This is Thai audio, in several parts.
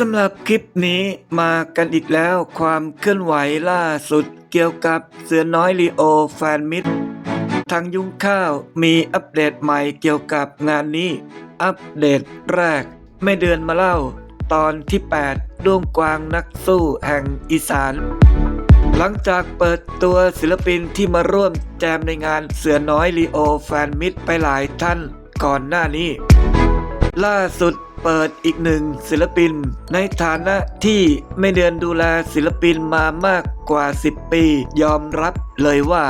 สำหรับคลิปนี้มากันอีกแล้วความเคลื่อนไหวล่าสุดเกี่ยวกับเสือน้อยลีโอแฟนมิตรทางยุ้งข้าวมีอัปเดตใหม่เกี่ยวกับงานนี้ อัปเดตแรก ไม่เดือนมาเล่า ตอนที่ 8ดวงกวางนักสู้แห่งอีสาน หลังจากเปิดตัวศิลปินที่มาร่วมแจมในงานเสือน้อยลีโอแฟนมิตรไปหลายท่านก่อนหน้านี้ ล่าสุด เปิดอีกหนึ่งศิลปิน ในฐานะที่ไม่เดือนดูแลศิลปินมามากกว่า 10 ปี ยอมรับเลยว่า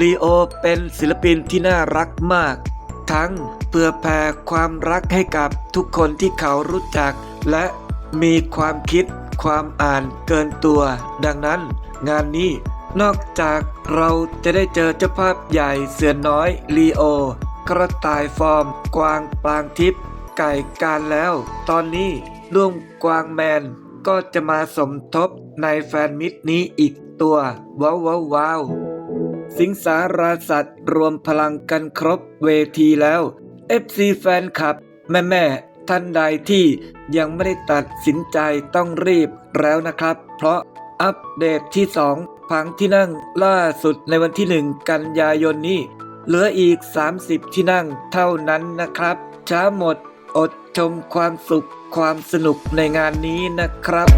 ลีโอเป็นศิลปินที่น่ารักมาก ทั้งเพื่อแผ่ความรักให้กับทุกคนที่เขารู้จัก และมีความคิดความอ่านเกินตัว ดังนั้น งานนี้นอกจากเราจะได้เจอเจ้าภาพใหญ่เสือน้อยลีโอกระต่ายฟอร์ม กวางปลางทิพย์ ไก่การแล้ว ตอนนี้ลุงกวางแมนก็จะมาสมทบในแฟนมิตรนี้อีกตัว ว้าวว้าววาวสิงสาราสัตว์รวมพลังกันครบเวทีแล้ว FC แฟนคลับ แม่แม่ท่านใดที่ยังไม่ได้ตัดสินใจต้องรีบแล้วนะครับ เพราะอัปเดตที่ 2 พังที่นั่งล่าสุดในวันที่ 1 กันยายนนี้ เหลืออีก 30 ที่นั่งเท่านั้นนะครับ ช้าหมด อดชมความสุขความสนุกในงานนี้นะครับ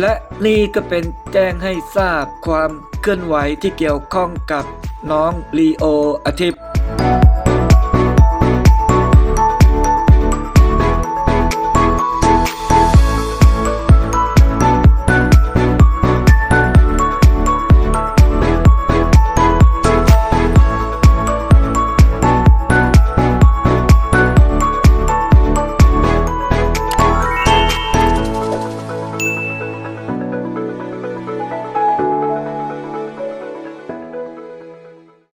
และนี่ก็เป็นแจ้งให้ทราบความเคลื่อนไหวที่เกี่ยวข้องกับน้องลีโออาทิตย์